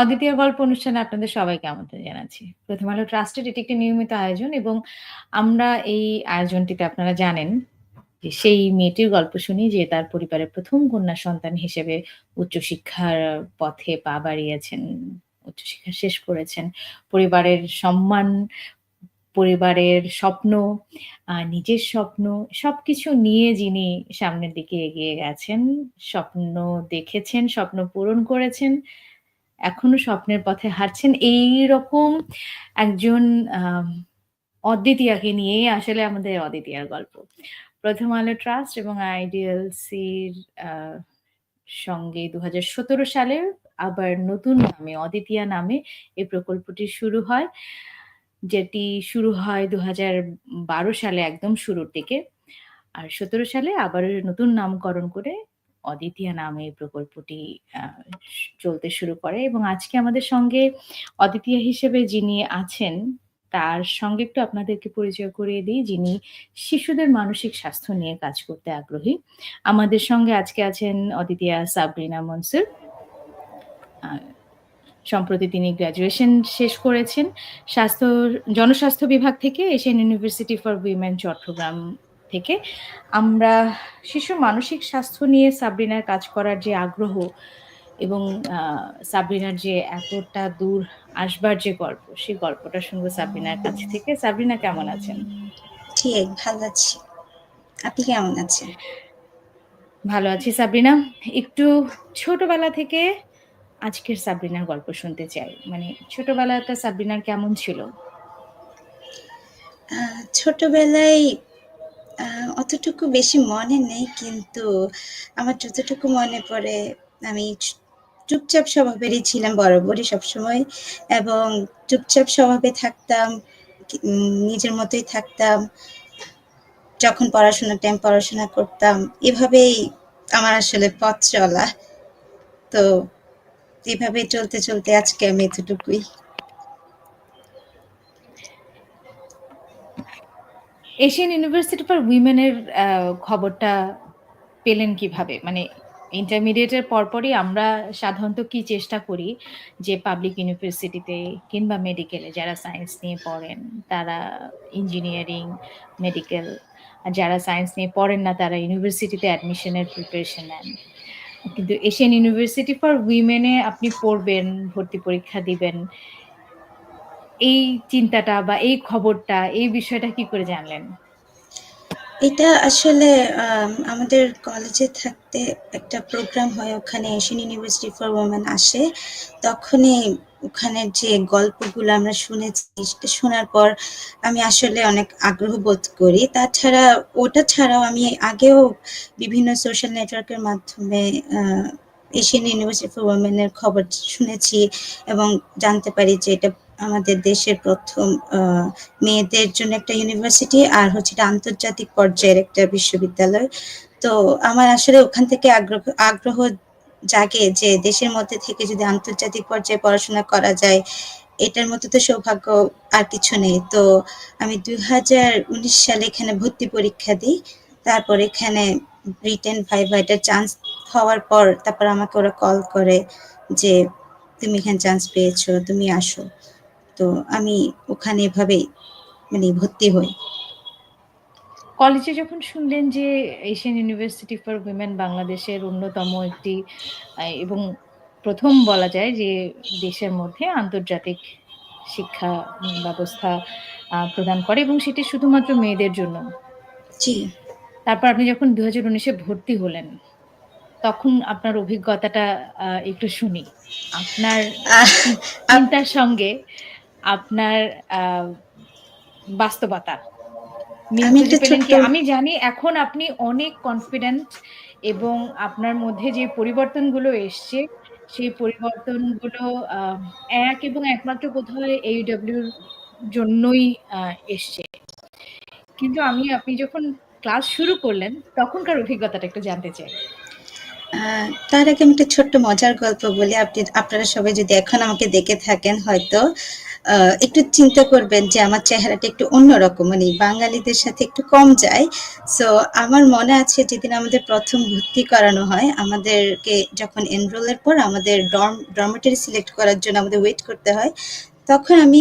অদ্বিতীয় গল্প অনুষ্ঠানে আপনাদের সবাইকে আমন্ত্রণ জানাচ্ছি। প্রথম আলো ট্রাস্টেড এটি একটি নিয়মিত আয়োজন এবং আমরা এই আয়োজনটিতে আপনারা জানেন যে সেই মেয়েটির গল্প শুনি যে তার পরিবারের প্রথম কন্যা সন্তান হিসেবে উচ্চশিক্ষার পথে পা বাড়িয়েছেন, উচ্চশিক্ষা শেষ করেছেন। পরিবারের সম্মান, পরিবারের স্বপ্ন, নিজের স্বপ্ন সবকিছু নিয়ে যিনি সামনের দিকে এগিয়ে গেছেন, স্বপ্ন দেখেছেন, স্বপ্ন পূরণ করেছেন। এখনও স্বপ্নের পথে হাঁটছেন। এইরকম একজন আম অদ্বিতীয়াকে নিয়েই আসলে আমাদের অদ্বিতীয়ার গল্প। প্রথম আলো ট্রাস্ট এবং আইডিএলসির আ সঙ্গে ২০১৭ সালে আবার নতুন নামে, অদ্বিতীয়া নামে এই প্রকল্পটি শুরু হয়। যেটি শুরু হয় ২০১২ সালে একদম শুরুর দিকে। আর ১৭ সালে আবার নতুন নামকরণ করে অদ্বিতীয়া নামে প্রকল্পটি চলতে শুরু করে এবং আজকে আমাদের সঙ্গে অদ্বিতীয়া হিসেবে যিনি আছেন, তার সঙ্গে একটু আপনাদেরকে পরিচয় করিয়ে দিই, যিনি শিশুদের মানসিক স্বাস্থ্য নিয়ে কাজ করতে আগ্রহী। আমাদের সঙ্গে আজকে আছেন অদিতিয়া সাবরিনা মনসুর। সম্প্রতি তিনি গ্র্যাজুয়েশন শেষ করেছেন। স্বাস্থ্য জনস্বাস্থ্য বিভাগ থেকে Asian university for women Chattogram থেকে। আমরা শিশু মানসিক স্বাস্থ্য নিয়ে সাবরিনার কাজ করার যে আগ্রহ এবং সাবরিনার যে এতটা দূর আসবার যে গল্প, সেই গল্পটা শুনব সাবরিনার কাছ থেকে। সাবরিনা কেমন আছেন? ঠিক, ভালো আছি। আপনি কেমন আছেন? ভালো আছি সাবরিনা। একটু ছোটবেলা থেকে আজকের সাবরিনার গল্প শুনতে চাই। মানে ছোটবেলাটা সাবরিনার কেমন ছিল? ছোটবেলায় অতটুকু বেশি মনে নেই কিন্তু আমার যতটুকু মনে পড়ে আমি চুপচাপ স্বভাবেরই ছিলাম বরাবরই সবসময় এবং চুপচাপ স্বভাবে থাকতাম। নিজের মতোই থাকতাম। যখন পড়াশোনার টাইম পড়াশোনা করতাম। এভাবেই আমার আসলে পথ চলা। তো এভাবে চলতে, চলতে আজকে আমি এতটুকুই। এশিয়ান ইউনিভার্সিটি ফর উইমেনের খবরটা পেলেন কীভাবে? মানে ইন্টারমিডিয়েটের পরপরই আমরা সাধারণত কি চেষ্টা করি যে পাবলিক ইউনিভার্সিটিতে কিংবা মেডিকেলে যারা সায়েন্স নিয়ে পড়েন, তারা ইঞ্জিনিয়ারিং, মেডিকেল আর যারা সায়েন্স নিয়ে পড়েন না তারা ইউনিভার্সিটিতে অ্যাডমিশনের প্রিপারেশন নেন। কিন্তু এশিয়ান ইউনিভার্সিটি ফর উইমেনে আপনি পড়বেন, ভর্তি পরীক্ষা দিবেন। এই চিন্তাটা বা এই খবরটা, এই বিষয়টা কি করে জানলেন? এটা আসলে আমাদের কলেজে থাকতে একটা প্রোগ্রাম হয় ওখানে এশিয়ান ইউনিভার্সিটি ফর ওমেন আসে। তখনই ওখানের যে গল্পগুলো আমরা শুনেছি, সেটা শোনার পর আমি আসলে অনেক আগ্রহ বোধ করি। তাছাড়া ওটা ছাড়াও আমি আগেও বিভিন্ন সোশ্যাল নেটওয়ার্কের মাধ্যমে এশিয়ান ইউনিভার্সিটি ফর ওমেন এর খবর শুনেছি এবং জানতে পারি যে এটা আমাদের দেশের ১ম আ মেয়েদের জন্য একটা ইউনিভার্সিটি আর হচ্ছে এটা আন্তর্জাতিক পর্যায়ের একটা বিশ্ববিদ্যালয়। তো আমার আসলে ওখান থেকে আগ্রহ আগ্রহ জাগে যে দেশের মধ্যে থেকে যদি আন্তর্জাতিক পর্যায়ে পড়াশোনা করা যায়, এটার মতো তো সৌভাগ্য আর কিছু নেই। তো আমি ২০১৯ সালে এখানে ভর্তি পরীক্ষা দিই। তারপর এখানে ব্রিটেন ভাইভা এটার চান্স হওয়ার পর তারপর আমাকে ওরা কল করে যে, "তুমি এখানে চান্স পেয়েছ, তুমি আসো।" তো আমি ওখানে এভাবেই মানে ভর্তি হই। কলেজে যখন শুনলেন যে এশিয়ান ইউনিভার্সিটি ফর উইমেন বাংলাদেশের অন্যতম একটি এবং প্রথম বলা যায় যে দেশের মধ্যে আন্তর্জাতিক শিক্ষা ব্যবস্থা প্রদান করে এবং সেটি শুধুমাত্র মেয়েদের জন্য। জি। তারপর আপনি যখন দু হাজার উনিশে ভর্তি হলেন, তখন আপনার অভিজ্ঞতাটা একটু শুনি। আপনার চিন্তার সঙ্গে আপনার বাস্তবতা আমি জানি এখন আপনি অনেক কনফিডেন্ট এবং আপনার মধ্যে যে পরিবর্তনগুলো এসছে, সেই পরিবর্তনগুলো এক এবং একমাত্র বোধহয় AUW র জন্যই এসছে। কিন্তু আমি আপনি যখন ক্লাস শুরু করলেন, তখনকার অভিজ্ঞতাটা একটু জানতে চাই। তার আগে আমি একটা ছোট্ট মজার গল্প বলি। আপনি আপনারা সবাই যদি এখন আমাকে দেখে থাকেন হয়তো। একটু চিন্তা করবেন যে আমার চেহারাটা একটু অন্যরকম। মানে বাঙালিদের সাথে একটু কম যায়। সো আমার মনে আছে যেদিন আমাদের প্রথম ভর্তি করানো হয়, আমাদেরকে যখন এনরোলের পর আমাদের ডর্ম ডরমিটরি সিলেক্ট করার জন্য আমাদের ওয়েট করতে হয়। তখন আমি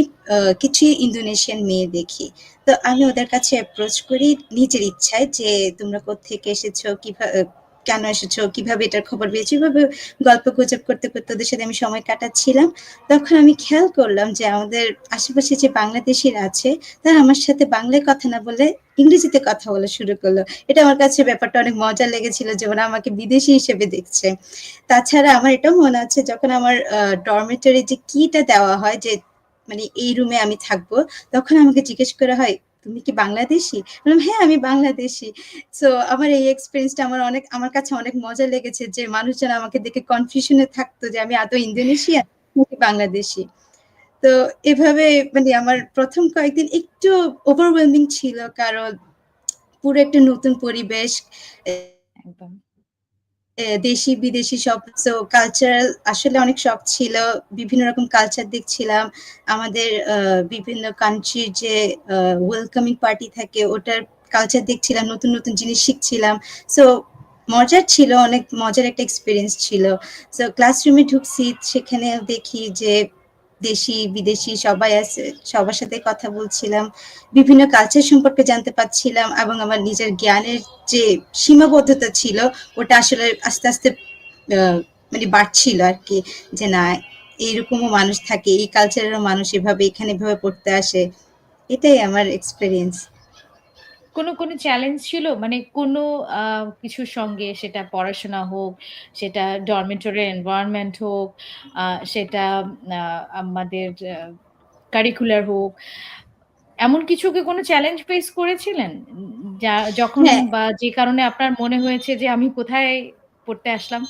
কিছু ইন্দোনেশিয়ান মেয়ে দেখি। তো আমি ওদের কাছে অ্যাপ্রোচ করি নিজের ইচ্ছায় যে, "তোমরা কোত্থেকে এসেছ? কিভা আ কেন এসেছ? কীভাবে এটার খবর পেয়েছ?" এভাবে গল্পগুজব করতে, করতে ওদের সাথে আমি সময় কাটাচ্ছিলাম। তখন আমি খেয়াল করলাম যে আমাদের আশেপাশে যে বাংলাদেশীরা আছে, তারা আমার সাথে বাংলায় কথা না বলে ইংরেজিতে কথা বলা শুরু করল এটা আমার কাছে ব্যাপারটা অনেক মজা লেগেছিল যে ওরা আমাকে বিদেশি হিসেবে দেখছে। তাছাড়া আমার এটাও মনে আছে যখন আমার ডরমিটরি যে কিটা দেওয়া হয় যে মানে এই রুমে আমি থাকব, তখন আমাকে জিজ্ঞেস করা হয়, "তুমি কি বাংলাদেশি বললাম, "হ্যাঁ, আমি বাংলাদেশি সো আমার এই এক্সপিরিয়েন্সটা আমার অনেক আমার কাছে অনেক মজা লেগেছে যে মানুষজন আমাকে দেখে কনফিউশনে থাকতো যে আমি আদৌ ইন্দোনেশিয়া বাংলাদেশী। তো এভাবে মানে আমার প্রথম কয়েকদিন একটু ওভারওয়েলমিং ছিল কারণ পুরো একটা নতুন পরিবেশ। একদম। দেশি বিদেশি সব সো কালচারাল আসলে অনেক শখ ছিল। বিভিন্ন রকম কালচার দেখছিলাম। আমাদের বিভিন্ন কান্ট্রির যে ওয়েলকামিং পার্টি থাকে ওটার কালচার দেখছিলাম। নতুন, নতুন জিনিস শিখছিলাম। সো মজার ছিল, অনেক মজার একটা এক্সপিরিয়েন্স ছিল। সো ক্লাসরুমে ঢুকছি, সেখানে দেখি যে দেশি, বিদেশি সবাই আছে। সবার সাথে কথা বলছিলাম। বিভিন্ন কালচার সম্পর্কে জানতে পারছিলাম এবং আমার নিজের জ্ঞানের যে সীমাবদ্ধতা ছিল, ওটা আসলে আস্তে, আস্তে মানে বাড়ছিল আর কি যে না এইরকমও মানুষ থাকে, এই কালচারেরও মানুষ এভাবে এখানে এভাবে পড়তে আসে। এটাই আমার এক্সপেরিয়েন্স। কোনো, কোনো চ্যালেঞ্জ ছিল? মানে কোনো কিছুর সঙ্গে সেটা পড়াশোনা হোক, সেটা ডরমিটরি এনভায়রনমেন্ট হোক, সেটা আমাদের কারিকুলার হোক। এমন কিছু কি কোনো চ্যালেঞ্জ ফেস করেছিলেন? যা যখন হ্যাঁ। বা যে কারণে আপনার মনে হয়েছে যে আমি কোথায় পড়তে আসলাম?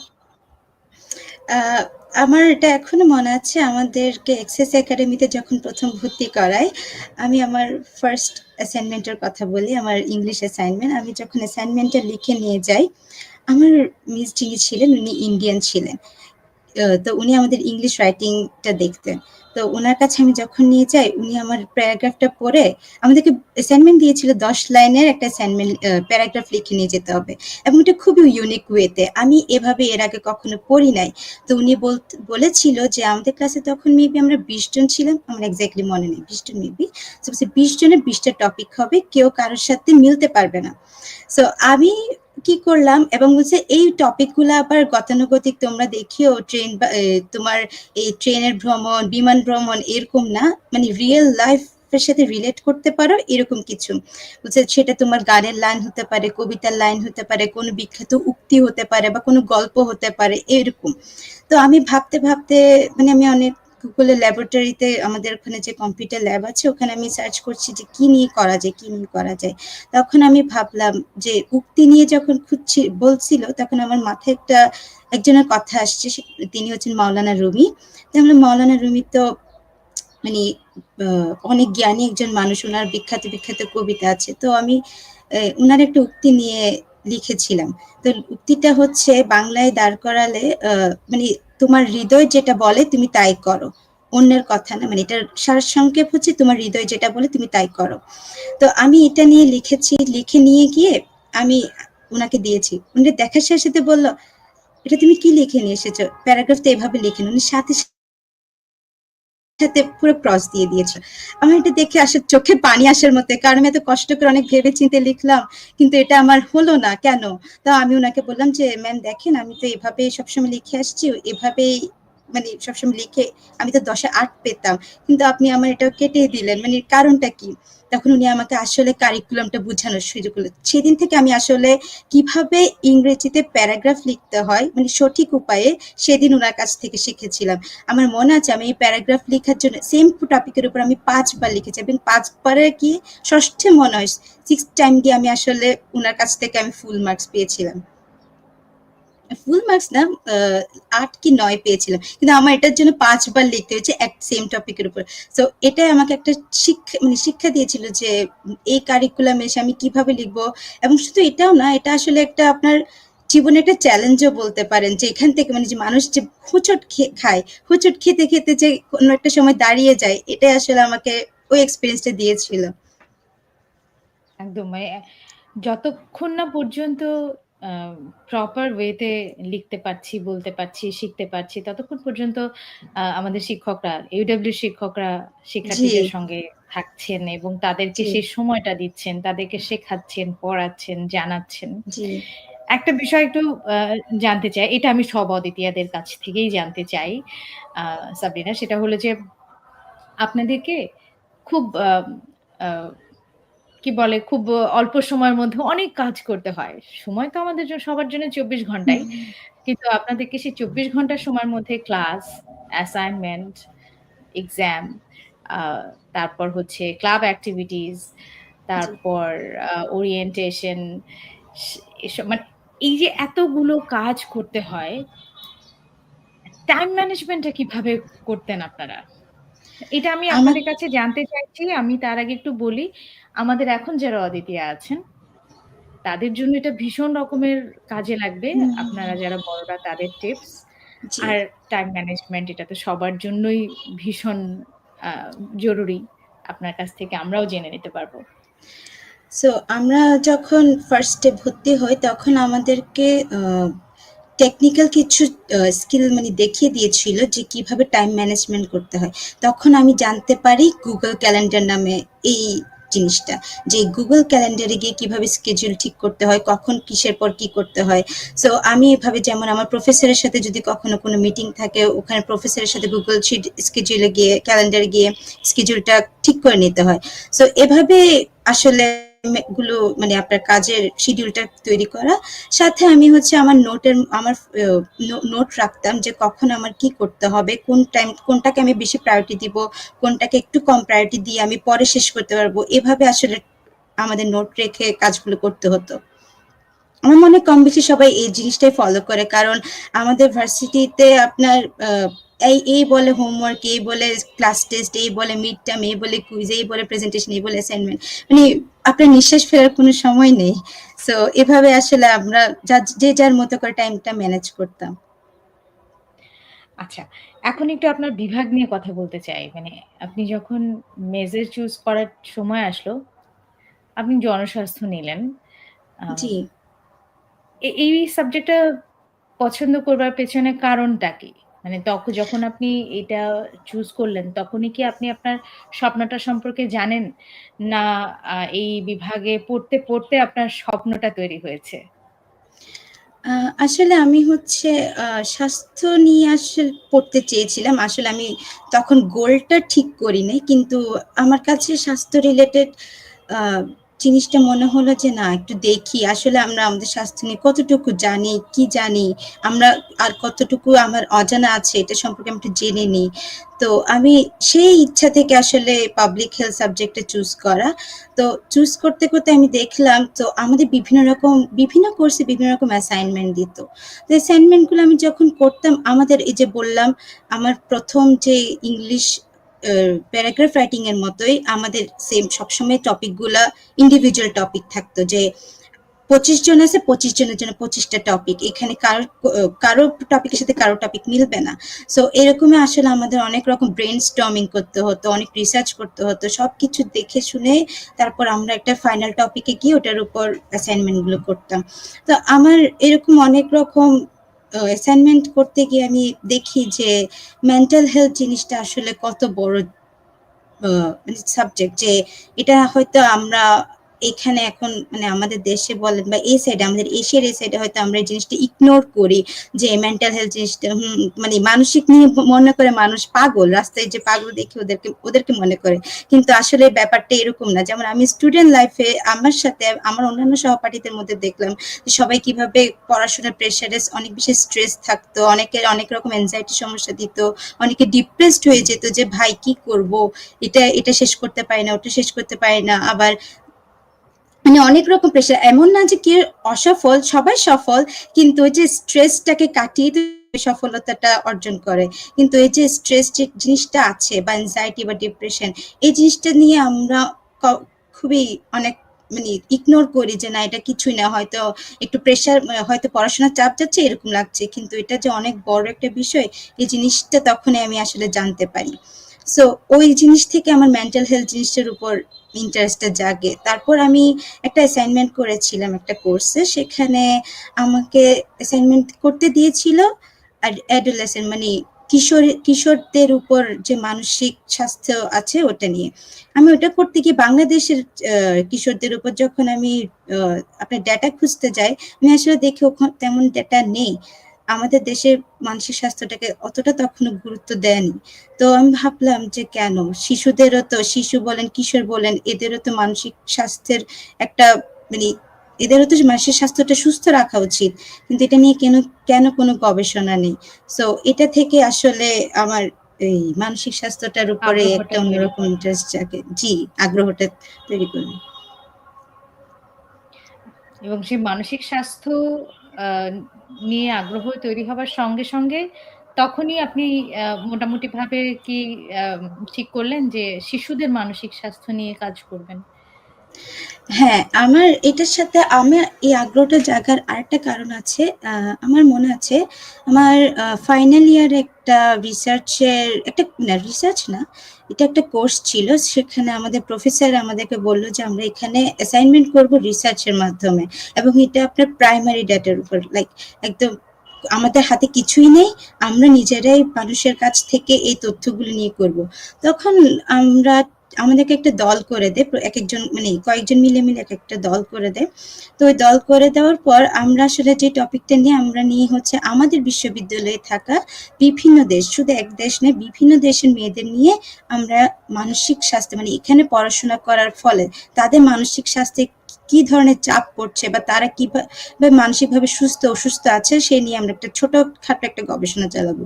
আমার এটা এখনও মনে আছে আমাদেরকে এক্সেস একাডেমিতে যখন প্রথম ভর্তি করায়, আমি আমার ফার্স্ট অ্যাসাইনমেন্ট এর কথা বলি। আমার ইংলিশ অ্যাসাইনমেন্ট। আমি যখন অ্যাসাইনমেন্টটা লিখে নিয়ে যাই, আমার মিস যিনি ছিলেন উনি ইন্ডিয়ান ছিলেন। তো উনি আমাদের ইংলিশ রাইটিংটা দেখতেন। তো ওনার কাছে আমি যখন নিয়ে যাই, উনি আমার প্যারাগ্রাফটা পড়ে আমাদেরকে অ্যাসাইনমেন্ট দিয়েছিল ১০ লাইনের একটা অ্যাসাইনমেন্ট প্যারাগ্রাফ লিখে নিয়ে যেতে হবে। এবং এটা খুবই ইউনিক ওয়েতে আমি এভাবে এর আগে কখনো পড়ি নাই। তো উনি বলেছিল যে আমাদের ক্লাসে তখন মেবি আমরা ২০ জন ছিলাম। আমার এক্সাক্টলি মনে নেই। ২০ জন মেবি। ২০ জনের ২০ টা টপিক হবে। কেউ কারোর সাথে মিলতে পারবে না। সো আমি কি করলাম এবং বলছে এই টপিকগুলা আবার গতানুগতিক তোমরা দেখিও ট্রেন তোমার এই ট্রেনের ভ্রমণ, বিমান ভ্রমণ এরকম না। মানে রিয়েল লাইফ এর সাথে রিলেট করতে পারো এরকম কিছু। বলছে সেটা তোমার গানের লাইন হতে পারে, কবিতার লাইন হতে পারে, কোনো বিখ্যাত উক্তি হতে পারে বা কোনো গল্প হতে পারে এরকম। তো আমি ভাবতে, ভাবতে মানে আমি অনেক গুগল ল্যাবরেটরিতে আমাদের ওখানে যে কম্পিউটার ল্যাব আছে ওখানে আমি সার্চ করছি যে কি নিয়ে করা যায়, কি নিয়ে করা যায়। তখন আমি ভাবলাম যে উক্তি নিয়ে যখন খুঁজছি বলছিল তখন আমার মাথায় একটা একজনের কথা আসছে। তিনি হচ্ছেন মাওলানা রুমি। তো আমি বললাম মাওলানা রুমি তো মানে অনেক জ্ঞানী একজন মানুষ। ওনার বিখ্যাত, বিখ্যাত কবিতা আছে। তো আমি ওনার একটা উক্তি নিয়ে লিখেছিলাম। তো উক্তিটা হচ্ছে বাংলায় দাঁড় করালে মানে তোমার হৃদয় যেটা বলে তুমি তাই করো। অন্যের কথা না। মানে এটার সারসংক্ষেপ হচ্ছে তোমার হৃদয় যেটা বলে তুমি তাই করো। তো আমি এটা নিয়ে লিখেছি। লিখে নিয়ে গিয়ে আমি ওনাকে দিয়েছি। উনি দেখার সাথে, বলল "এটা তুমি কি লিখে নিয়ে এসেছ? প্যারাগ্রাফ তো এভাবে লিখে উনি সাথে, সাথে পুরো ক্রস দিয়ে দিয়েছে। আমার এটা দেখে আসে চোখে পানি আসার মতো। কারণ আমি এত কষ্ট করে অনেক ভেবে চিন্তে লিখলাম। কিন্তু এটা আমার হলো না। কেন? তা আমি ওনাকে বললাম যে, "ম্যাম দেখেন আমি তো এভাবেই সবসময় লিখে আসছি। এভাবেই মানে সবসময় লিখে আমি তো দশে আট পেতাম। কিন্তু আপনি আমার এটা কেটে দিলেন। মানে কারণটা কি?" তখন উনি আমাকে আসলে কারিকুলামটা বুঝানোর সুযোগ করলেন। সেদিন থেকে আমি আসলে কীভাবে ইংরেজিতে প্যারাগ্রাফ লিখতে হয় মানে সঠিক উপায়ে সেদিন ওনার কাছ থেকে শিখেছিলাম। আমার মনে আছে আমি এই প্যারাগ্রাফ লিখার জন্য সেম টপিকের উপর আমি পাঁচবার লিখেছি এবং ৫ বারে কি ষষ্ঠে মনে হয় সিক্স টাইম গিয়ে আমি আসলে ওনার কাছ থেকে আমি ফুল মার্কস পেয়েছিলাম। ফুল মার্কস না আট কি নয় পেয়েছিলাম। কিন্তু আমার এটার জন্য পাঁচবার লিখতে হয়েছে এক সেম টপিকের উপর। সো এটাই আমাকে একটা শিক্ষা মানে শিক্ষা দিয়েছিল যে এই কারিকুলাম এসে আমি কীভাবে লিখব এবং শুধু এটাও না, এটা আসলে একটা আপনার জীবনে একটা চ্যালেঞ্জও বলতে পারেন যে, এখান থেকে মানে যে মানুষ যে হোঁচট খায়, হোঁচট খেতে খেতে যে কোনো একটা সময় দাঁড়িয়ে যায়, এটাই আসলে আমাকে ওই এক্সপিরিয়েন্সটা দিয়েছিল একদম মানে যতক্ষণ না পর্যন্ত প্রপার ওয়েতে লিখতে পারছি, বলতে পারছি, শিখতে পারছি, ততক্ষণ পর্যন্ত আমাদের শিক্ষকরা, ইউডব্লিউ শিক্ষকরা শিক্ষার্থীদের সঙ্গে থাকছেন এবং তাদেরকে সেই সময়টা দিচ্ছেন, তাদেরকে শেখাচ্ছেন, পড়াচ্ছেন, জানাচ্ছেন। একটা বিষয় একটু জানতে চাই। এটা আমি সব অদিতিয়াদের কাছ থেকেই জানতে চাই। সাবরিনা সেটা হলো যে আপনাদেরকে খুব কি বলে খুব অল্প সময়ের মধ্যে অনেক কাজ করতে হয়। সময় তো আমাদের জন্য সবার জন্য ২৪ ঘন্টাই। কিন্তু আপনাদেরকে সেই চব্বিশ ঘণ্টার সময়ের মধ্যে ক্লাস, অ্যাসাইনমেন্ট, এক্সাম, তারপর হচ্ছে ক্লাব অ্যাক্টিভিটিস তারপর ওরিয়েন্টেশন এসব মানে এই যে এতগুলো কাজ করতে হয়, টাইম ম্যানেজমেন্টটা কীভাবে করতেন আপনারা? এটা আমি আপনাদের কাছে জানতে চাইছি। আমি তার আগে একটু বলি, আমাদের এখন যারা অদ্বিতীয়া আছেন, তাদের জন্য এটা ভীষণ রকমের কাজে লাগবে। আপনারা যারা বড়রা তাদের টিপস। আর টাইম ম্যানেজমেন্ট এটা তো সবার জন্যই ভীষণ জরুরি। আপনার কাছ থেকে আমরাও জেনে নিতে পারব সো আমরা যখন ফার্স্টে ভর্তি হই তখন আমাদেরকে টেকনিক্যাল কিছু স্কিল মানে দেখিয়ে দিয়েছিল যে কীভাবে টাইম ম্যানেজমেন্ট করতে হয়। তখন আমি জানতে পারি গুগল ক্যালেন্ডার নামে এই জিনিসটা। যে গুগল ক্যালেন্ডারে গিয়ে কীভাবে স্কেডিউল ঠিক করতে হয়, কখন কিসের পর কি করতে হয়। সো আমি এভাবে যেমন আমার প্রফেসরের সাথে যদি কখনো কোনো মিটিং থাকে ওখানে প্রফেসরের সাথে গুগল শিট স্কেডিউলে গিয়ে ক্যালেন্ডারে গিয়ে স্কেডিউলটা ঠিক করে নিতে হয়। সো এভাবে আসলে গুলো মানে আপনার কাজের শিডিউলটা তৈরি করা। সাথে আমি হচ্ছে আমার নোটের আমার নোট রাখতাম যে কখন আমার কি করতে হবে, কোন টাইম কোনটাকে আমি বেশি প্রায়োরিটি দিব, কোনটাকে একটু কম প্রায়োরিটি দিয়ে আমি পরে শেষ করতে পারব। এভাবে আসলে আমাদের নোট রেখে কাজগুলো করতে হতো। আমার মনে কম বেশি সবাই এই জিনিসটাই ফলো করে। কারণ আমাদের ভার্সিটিতে আপনার এই, এই বলে হোমওয়ার্ক, এই বলে ক্লাস টেস্ট, এই বলে মিড টার্ম, এই বলে কুইজ, এই বলে প্রেজেন্টেশন, এই বলে অ্যাসাইনমেন্ট। মানে আপনার নিঃশ্বাস ফেরার কোনো সময় নেই। সো এভাবে আসলে আমরা যা যে যার মতো করে টাইমটা ম্যানেজ করতাম। আচ্ছা, এখন একটু আপনার বিভাগ নিয়ে কথা বলতে চাই। মানে আপনি যখন মেজর চুজ করার সময় আসলো, আপনি জনস্বাস্থ্য নিলেন। জি। এই সাবজেক্টটা পছন্দ করবার পেছনে কারণটা কি? মানে তখন যখন আপনি এটা চুজ করলেন, তখনই কি আপনি আপনার স্বপ্নটা সম্পর্কে জানেন? না এই বিভাগে পড়তে, পড়তে আপনার স্বপ্নটা তৈরি হয়েছে? আসলে আমি হচ্ছে স্বাস্থ্য নিয়ে আসলে পড়তে চেয়েছিলাম। আসলে আমি তখন গোলটা ঠিক করি নাই। কিন্তু আমার কাছে স্বাস্থ্য রিলেটেড জিনিসটা মনে হলো যে না একটু দেখি আসলে আমরা আমাদের স্বাস্থ্য নিয়ে কতটুকু জানি, কি জানি, আমরা আর কতটুকু আমার অজানা আছে এটা সম্পর্কে আমি একটু জেনে নিই। তো আমি সেই ইচ্ছা থেকে আসলে পাবলিক হেলথ সাবজেক্টটা চুজ করা। তো চুজ করতে, করতে আমি দেখলাম তো আমাদের বিভিন্ন রকম বিভিন্ন কোর্সে বিভিন্ন রকম অ্যাসাইনমেন্ট দিত। তো অ্যাসাইনমেন্টগুলো আমি যখন করতাম আমাদের এই যে বললাম আমার প্রথম যে ইংলিশ প্যারাগ্রাফ রাইটিং এর মতোই আমাদের সেম সবসময় টপিকগুলা ইন্ডিভিজুয়াল টপিক থাকতো যে ২৫ জন আছে ২৫ জনের জন্য পঁচিশটা টপিক। এখানে কারোর ক কারও টপিকের সাথে কারও টপিক মিলবে না। সো এরকমই আসলে আমাদের অনেক রকম ব্রেইনস্টর্মিং করতে হতো, অনেক রিসার্চ করতে হতো। সব কিছু দেখে শুনে তারপর আমরা একটা ফাইনাল টপিকে গিয়ে ওটার উপর অ্যাসাইনমেন্টগুলো করতাম। তো আমার এরকম অনেক রকম অ্যাসাইনমেন্ট করতে গিয়ে আমি দেখি যে মেন্টাল হেলথ জিনিসটা আসলে কত বড় আ মানে সাবজেক্ট যে এটা হয়তো আমরা এখানে এখন মানে আমাদের দেশে বলেন বা এই সাইডে আমাদের এশিয়ার এই সাইডে হয়তো আমরা এই জিনিসটা ইগনোর করি যে মেন্টাল হেলথ জিনিসটা মানে মানসিক নিয়ে মনে করে মানুষ পাগল। রাস্তায় যে পাগল দেখে ওদেরকে ওদেরকে মনে করে। কিন্তু আসলে ব্যাপারটা এরকম না। যেমন আমি স্টুডেন্ট লাইফে আমার সাথে আমার অন্যান্য সহপাঠীদের মধ্যে দেখলাম যে সবাই কীভাবে পড়াশোনার প্রেশারে অনেক বেশি স্ট্রেস থাকতো। অনেকের অনেক রকম এনক্সাইটি সমস্যা দিত। অনেকে ডিপ্রেসড হয়ে যেত যে ভাই কি করব? এটা এটা শেষ করতে পারি না, ওটা শেষ করতে পারি না। আবার মানে অনেক রকম প্রেশার। এমন না যে কেউ অসফল, সবাই সফল। কিন্তু ওই যে স্ট্রেসটাকে কাটিয়ে সফলতাটা অর্জন করে। কিন্তু এই যে স্ট্রেস যে জিনিসটা আছে বা এনক্সাইটি বা ডিপ্রেশন এই জিনিসটা নিয়ে আমরা খুবই অনেক মানে ইগনোর করি যে না এটা কিছুই না হয়তো একটু প্রেশার হয়তো পড়াশোনার চাপ যাচ্ছে এরকম লাগছে কিন্তু এটা যে অনেক বড় একটা বিষয় এই জিনিসটা তখনই আমি আসলে জানতে পারি সো ওই জিনিস থেকে আমার মেন্টাল হেলথ জিনিসটার উপর ইন্টারেস্টটা জাগে। তারপর আমি একটা অ্যাসাইনমেন্ট করেছিলাম একটা কোর্সে সেখানে আমাকে অ্যাসাইনমেন্ট করতে দিয়েছিল অ্যাডোলেসেন্ট মানে কিশোর, কিশোরদের উপর যে মানসিক স্বাস্থ্য আছে ওটা নিয়ে। আমি ওটা করতে গিয়ে বাংলাদেশের কিশোরদের উপর যখন আমি আপনার ডেটা খুঁজতে যাই, আমি আসলে দেখি ওখানে তেমন ডেটা নেই। আমাদের দেশের মানসিক স্বাস্থ্যটাকে অতটা তখনও গুরুত্ব দেয়নি। তো আমি ভাবলাম যে কেন? শিশুদেরও তো শিশু বলেন কিশোর বলেন এদেরও তো মানসিক স্বাস্থ্যের একটা মানে এদেরও তো মানসিক স্বাস্থ্যটা সুস্থ রাখা উচিত। কিন্তু এটা নিয়ে কেন কেন কোনো গবেষণা নেই? সো এটা থেকে আসলে আমার এই মানসিক স্বাস্থ্যটার উপরে একটা অন্যরকম ইন্টারেস্ট জাগে। জি আগ্রহটা তৈরি করি এবং সেই মানসিক স্বাস্থ্য নিয়ে আগ্রহ তৈরি হবার সঙ্গে সঙ্গে তখনই আপনি মোটামুটি মোটামুটিভাবে কি ঠিক করলেন যে শিশুদের মানসিক স্বাস্থ্য নিয়ে কাজ করবেন? হ্যাঁ, আমার এটার সাথে আমার এই আগ্রহটা জাগার আরেকটা কারণ আছে। আমার মনে আছে আমার ফাইনাল ইয়ার একটা রিসার্চের একটা না রিসার্চ না, এটা একটা কোর্স ছিল। সেখানে আমাদের প্রফেসর আমাদেরকে বলল যে আমরা এখানে অ্যাসাইনমেন্ট করব রিসার্চের মাধ্যমে এবং এটা আপনার প্রাইমারি ডেটার উপর লাইক একদম আমাদের হাতে কিছুই নেই। আমরা নিজেরাই মানুষের কাছ থেকে এই তথ্যগুলো নিয়ে করব। তখন আমরা আমাদেরকে একটা দল করে দেয়। একেকজন মানে কয়েকজন মিলে, মিলে এক একটা দল করে দেয়। তো ওই দল করে দেওয়ার পর আমরা আসলে যে টপিকটা নিয়ে আমরা নিয়ে হচ্ছে আমাদের বিশ্ববিদ্যালয়ে থাকা বিভিন্ন দেশ, শুধু এক দেশ নেই বিভিন্ন দেশের মেয়েদের নিয়ে আমরা মানসিক স্বাস্থ্য মানে এখানে পড়াশোনা করার ফলে তাদের মানসিক স্বাস্থ্যে কি ধরনের চাপ পড়ছে বা তারা কীভাবে মানসিকভাবে সুস্থ অসুস্থ আছে সেই নিয়ে আমরা একটা ছোটখাটো একটা গবেষণা চালাবো।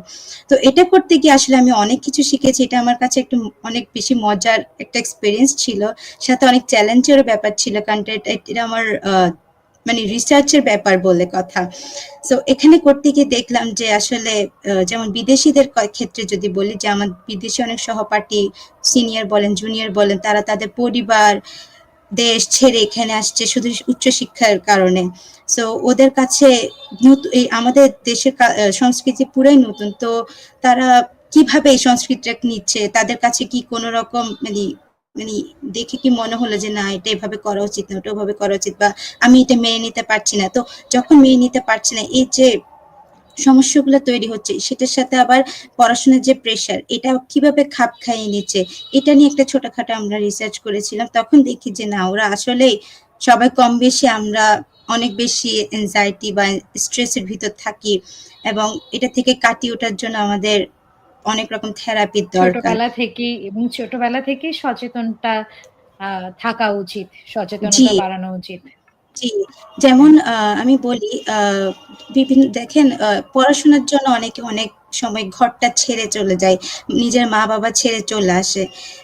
তো এটা করতে গিয়ে আসলে আমি অনেক কিছু শিখেছি। এটা আমার কাছে একটু অনেক বেশি মজার একটা এক্সপিরিয়েন্স ছিল। সাথে অনেক চ্যালেঞ্জেরও ব্যাপার ছিল। কারণ এটা আমার মানে রিসার্চের ব্যাপার বলে কথা। সো এখানে করতে গিয়ে দেখলাম যে আসলে যেমন বিদেশিদের ক্ষেত্রে যদি বলি যে আমার বিদেশি অনেক সহপাঠী সিনিয়র বলেন, জুনিয়র বলেন তারা তাদের পরিবার, দেশ ছেড়ে এখানে আসছে শুধু উচ্চশিক্ষার কারণে। সো ওদের কাছে এই আমাদের দেশের সংস্কৃতি পুরাই নতুন। তো তারা কীভাবে এই সংস্কৃতিটাকে নিচ্ছে? তাদের কাছে কি কোন রকম মানে মানি দেখে কি মনে হলো যে না এটা এভাবে করা উচিত না, ওটা ওভাবে করা উচিত বা আমি এটা মেনে নিতে পারছি না। তো যখন মেনে নিতে পারছি না এই যে সমস্যাগুলো তৈরি হচ্ছে সেটার সাথে আবার পড়াশোনার যে প্রেশার এটা কীভাবে খাপ খাইয়ে নিচ্ছে এটা নিয়ে একটা ছোটখাটো আমরা রিসার্চ করেছিলাম। তখন দেখি যে না ওরা আসলে সবাই কম বেশি আমরা অনেক বেশি এনজাইটি বা স্ট্রেসের ভিতর থাকি এবং এটা থেকে কাটিয়ে ওঠার জন্য আমাদের অনেক রকম থেরাপির দরকার। ছোটবেলা থেকেই এবং ছোটবেলা থেকেই সচেতনটা থাকা উচিত। সচেতনতা বাড়ানো উচিত। জি, যেমন আমি বলি বিভিন্ন দেখেন পড়াশোনার জন্য অনেকে অনেক সময় ঘরটা ছেড়ে চলে যায়। নিজের মা-বাবা ছেড়ে চলে আসে।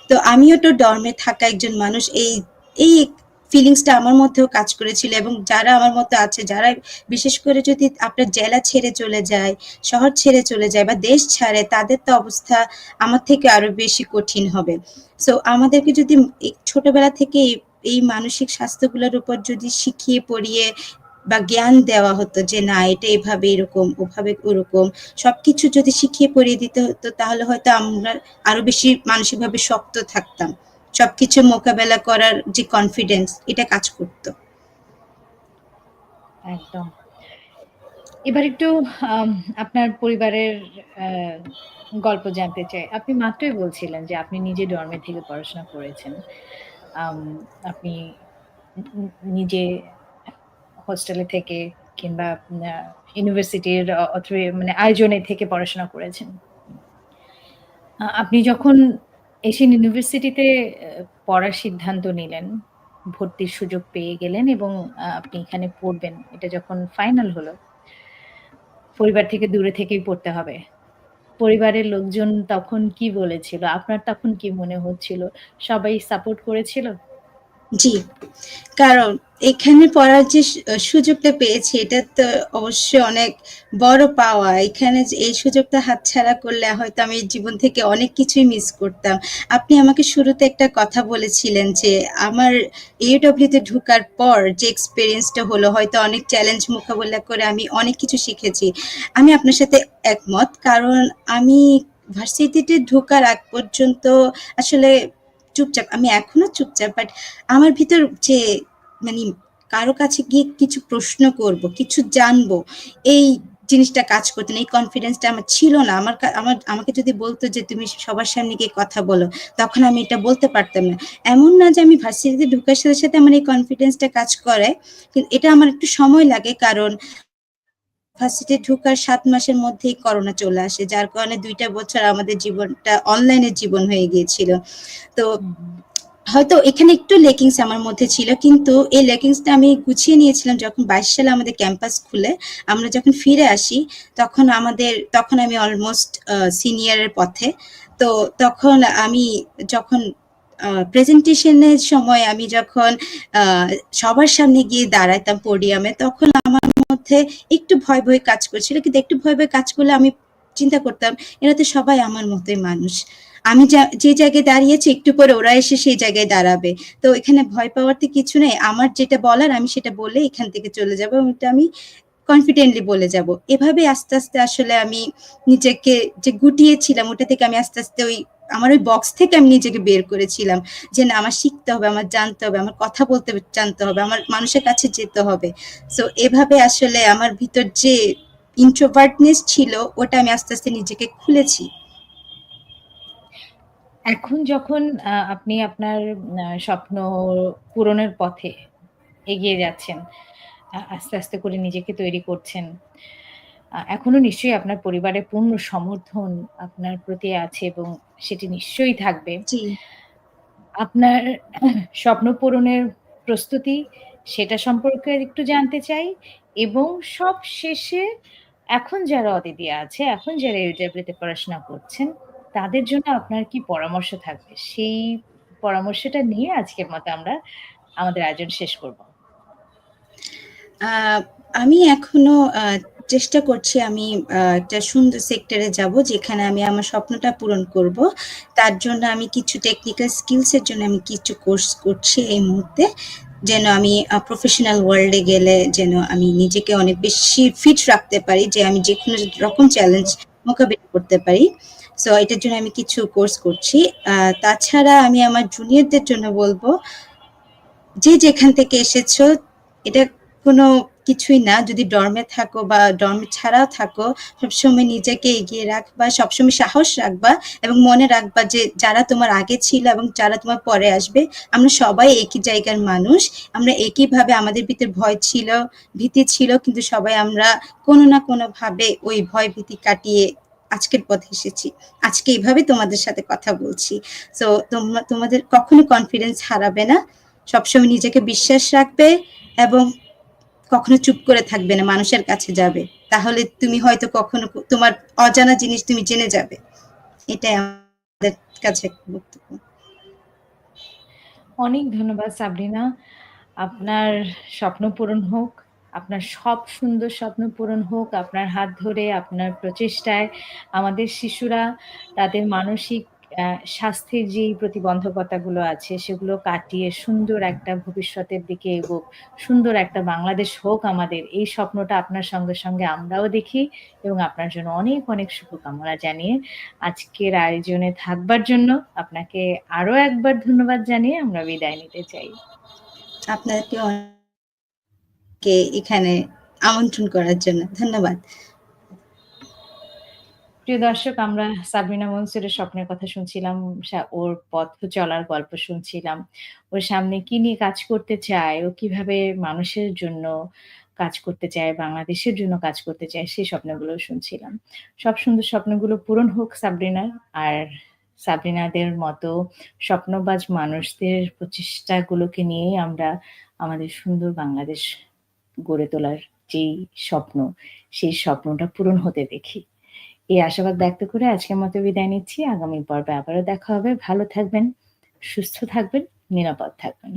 তো আমিও তো ডর্মে থাকা একজন মানুষ। এই এই ফিলিংসটা আমার মধ্যেও কাজ করেছিল এবং যারা আমার মতো আছে যারা বিশেষ করে যদি আপনার জেলা ছেড়ে চলে যায়, শহর ছেড়ে চলে যায় বা দেশ ছাড়ে তাদের তো অবস্থা আমার থেকে আরও বেশি কঠিন হবে। সো আমাদেরকে যদি ছোটবেলা থেকে এই মানসিক স্বাস্থ্যগুলোর উপর যদি শিখিয়ে পড়িয়ে বা জ্ঞান দেওয়া হতো যে না এটা এভাবে এরকম, ওভাবে ওরকম সবকিছু যদি শিখিয়ে পড়িয়ে দিতে হতো তাহলে হয়তো আমরা আরও বেশি মানসিকভাবে শক্ত থাকতাম। সবকিছু মোকাবেলা করার যে কনফিডেন্স এটা কাজ করত। একদম। এবার একটু আপনার পরিবারের গল্প জানতে চাই। আপনি মাত্রই বলছিলেন যে আপনি নিজে ডর্মে থেকে পড়াশোনা করেছেন। আপনি নিজে হোস্টেলে থেকে কিংবা ইউনিভার্সিটির মানে আয়োজনে থেকে পড়াশোনা করেছেন। আপনি যখন এশিয়ান ইউনিভার্সিটিতে পড়ার সিদ্ধান্ত নিলেন, ভর্তির সুযোগ পেয়ে গেলেন এবং আপনি এখানে পড়বেন। এটা যখন ফাইনাল হলো পরিবার থেকে দূরে থেকেই পড়তে হবে। পরিবারের লোকজন তখন কি বলেছিল? আপনার তখন কি মনে হচ্ছিল? সবাই সাপোর্ট করেছিল? জি। কারণ এখানে পড়ার যে সুযোগটা পেয়েছি, এটা তো অবশ্যই অনেক বড় পাওয়া। এখানে এই সুযোগটা হাতছাড়া করলে হয়তো আমি জীবন থেকে অনেক কিছুই মিস করতাম। আপনি আমাকে শুরুতে একটা কথা বলেছিলেন যে, আমার AUW তে ঢোকার পর যে এক্সপিরিয়েন্সটা হলো, হয়তো অনেক চ্যালেঞ্জ মোকাবিলা করে আমি অনেক কিছু শিখেছি। আমি আপনার সাথে একমত। কারণ আমি ভার্সিটিতে ঢোকার আগ পর্যন্ত আসলে চুপচাপ। আমি এখনও চুপচাপ। বাট আমার ভিতর যে মানে কারও কাছে গিয়ে কিছু প্রশ্ন করব, কিছু জানব, এই জিনিসটা কাজ করতো না। এই কনফিডেন্সটা আমার ছিল না। আমার আমার আমাকে যদি বলতো যে, "তুমি সবার সামনে গিয়ে কথা বলো।" তখন আমি এটা বলতে পারতাম না। এমন না যে আমি ভার্সিটিতে ঢোকার সাথে, সাথে আমার এই কনফিডেন্সটা কাজ করে। কিন্তু এটা আমার একটু সময় লাগে কারণ ভার্সিটি ঢোকার সাত মাসের মধ্যেই করোনা চলে আসে। যার কারণে দুইটা বছর আমাদের জীবনটা অনলাইনের জীবন হয়ে গিয়েছিল। তো। হয়তো এখানে একটু লেকিংস আমার মধ্যে ছিল। কিন্তু এই লেকিংসটা আমি গুছিয়ে নিয়েছিলাম যখন ২২ সালে আমাদের ক্যাম্পাস খুলে। আমরা যখন ফিরে আসি, তখন আমাদের, তখন আমি অলমোস্ট আ সিনিয়র পথে। তো তখন আমি যখন আ প্রেজেন্টেশন এর সময় আমি যখন সবার সামনে গিয়ে দাঁড়াইতাম পোডিয়ামে তখন আমার মধ্যে একটু ভয়, ভয় কাজ করছিল। কিন্তু একটু ভয়, ভয় কাজ করলে আমি চিন্তা করতাম এরা তো সবাই আমার মতোই মানুষ। আমি যা জায়গায় দাঁড়িয়েছি একটু পরে ওরা এসে সেই জায়গায় দাঁড়াবে। তো এখানে ভয় পাওয়ার তো কিছু নেই। আমার যেটা বলার আমি সেটা বলে এখান থেকে চলে যাব এটা আমি কনফিডেন্টলি বলে যাব। এভাবে আস্তে, আস্তে আসলে আমি নিজেকে যে গুটিয়েছিলাম ওটা থেকে আমি আস্তে, আস্তে ওই আমার ওই বক্স থেকে আমি নিজেকে বের করেছিলাম। যে না আমার শিখতে হবে, আমার জানতে হবে, আমার কথা বলতে জানতে হবে, আমার মানুষের কাছে যেতে হবে। সো এভাবে আসলে আমার ভিতর যে ইন্ট্রোভার্টনেস ছিল ওটা আমি আস্তে, আস্তে নিজেকে খুলেছি। এখন যখন আপনি আপনার স্বপ্ন পূরণের পথে এগিয়ে যাচ্ছেন, আস্তে, আস্তে করে নিজেকে তৈরি করছেন। এখনও নিশ্চয়ই আপনার পরিবারের পূর্ণ সমর্থন আপনার প্রতি আছে এবং সেটি নিশ্চয়ই থাকবে। আপনার স্বপ্ন পূরণের প্রস্তুতি সেটা সম্পর্কে একটু জানতে চাই এবং সব শেষে এখন যারা অদিতি আছে, এখন যারা AUW পড়াশোনা করছেন, তাদের জন্য আপনার কি পরামর্শ থাকবে? সেই পরামর্শটা নিয়ে আজকের মতো আমরা আমাদের আয়োজন শেষ করব। আমি এখনও চেষ্টা করছি আমি একটা সুন্দর সেক্টরে যাব যেখানে আমি আমার স্বপ্নটা পূরণ করব। তার জন্য আমি কিছু টেকনিক্যাল স্কিলস এর জন্য আমি কিছু কোর্স করছি এই মুহূর্তে। যেন আমি প্রফেশনাল ওয়ার্ল্ডে গেলে যেন আমি নিজেকে অনেক বেশি ফিট রাখতে পারি, যে আমি যে কোনো রকম চ্যালেঞ্জ মোকাবিলা করতে পারি। সো এটার জন্য আমি কিছু কোর্স করছি। তাছাড়া আমি আমার জুনিয়রদের জন্য বলব, যে যেখান থেকে এসেছ, এটা কোনো কিছুই না। যদি ডর্মে থাকো বা ডর্ম ছাড়াও থাকো, সবসময় নিজেকে এগিয়ে রাখবা, সবসময় সাহস রাখবা এবং মনে রাখবা যে যারা তোমার আগে ছিল এবং যারা তোমার পরে আসবে, আমরা সবাই একই জায়গার মানুষ। আমরা একইভাবে আমাদের ভিতর ভয় ছিল, ভীতি ছিল কিন্তু সবাই আমরা কোনো না কোনোভাবে ওই ভয় ভীতি কাটিয়ে আজকের পথে এসেছি। আজকে এভাবে তোমাদের সাথে কথা বলছি। তো তোমরা তোমাদের কখনো কনফিডেন্স হারাবে না। সবসময় নিজেকে বিশ্বাস রাখবে এবং কখনো চুপ করে থাকবে না, মানুষের কাছে যাবে। তাহলে তুমি হয়তো কখনো তোমার অজানা জিনিস তুমি জেনে যাবে। এটাই আমাদের কাছে। অনেক ধন্যবাদ সাবরিনা। আপনার স্বপ্ন পূরণ হোক। আপনার সব সুন্দর স্বপ্ন পূরণ হোক। আপনার হাত ধরে আপনার প্রচেষ্টায় আমাদের শিশুরা তাদের মানসিক স্বাস্থ্যের যে প্রতিবন্ধকতাগুলো আছে সেগুলো কাটিয়ে সুন্দর একটা ভবিষ্যতের দিকে এগোক। সুন্দর একটা বাংলাদেশ হোক আমাদের। এই স্বপ্নটা আপনার সঙ্গে, সঙ্গে আমরাও দেখি এবং আপনার জন্য অনেক, অনেক শুভকামনা জানিয়ে আজকের আয়োজনে থাকবার জন্য আপনাকে আরও একবার ধন্যবাদ জানিয়ে আমরা বিদায় নিতে চাই। আপনাকেও কে এখানে আমন্ত্রণ করার জন্য। ধন্যবাদ। প্রিয় দর্শক আমরা সাবরিনা মনসুরের স্বপ্নের কথা শুনছিলাম। ওর পথ চলার গল্প শুনছিলাম। ওর সামনে কি নিয়ে কাজ করতে চায়, ও কীভাবে মানুষের জন্য কাজ করতে চায়, বাংলাদেশের জন্য কাজ করতে চায় সেই স্বপ্নগুলো শুনছিলাম। সব সুন্দর স্বপ্নগুলো পূরণ হোক সাবরিনার। আর সাবরিনাদের মতো স্বপ্নবাজ মানুষদের প্রচেষ্টাগুলোকে নিয়েই আমরা আমাদের সুন্দর বাংলাদেশ গড়ে তোলার যেই স্বপ্ন, সেই স্বপ্নটা পূরণ হতে দেখি। এই আশাবাদ ব্যক্ত করে আজকের মতো বিদায় নিচ্ছি। আগামী পর্বে আবারও দেখা হবে। ভালো থাকবেন, সুস্থ থাকবেন, নিরাপদ থাকবেন।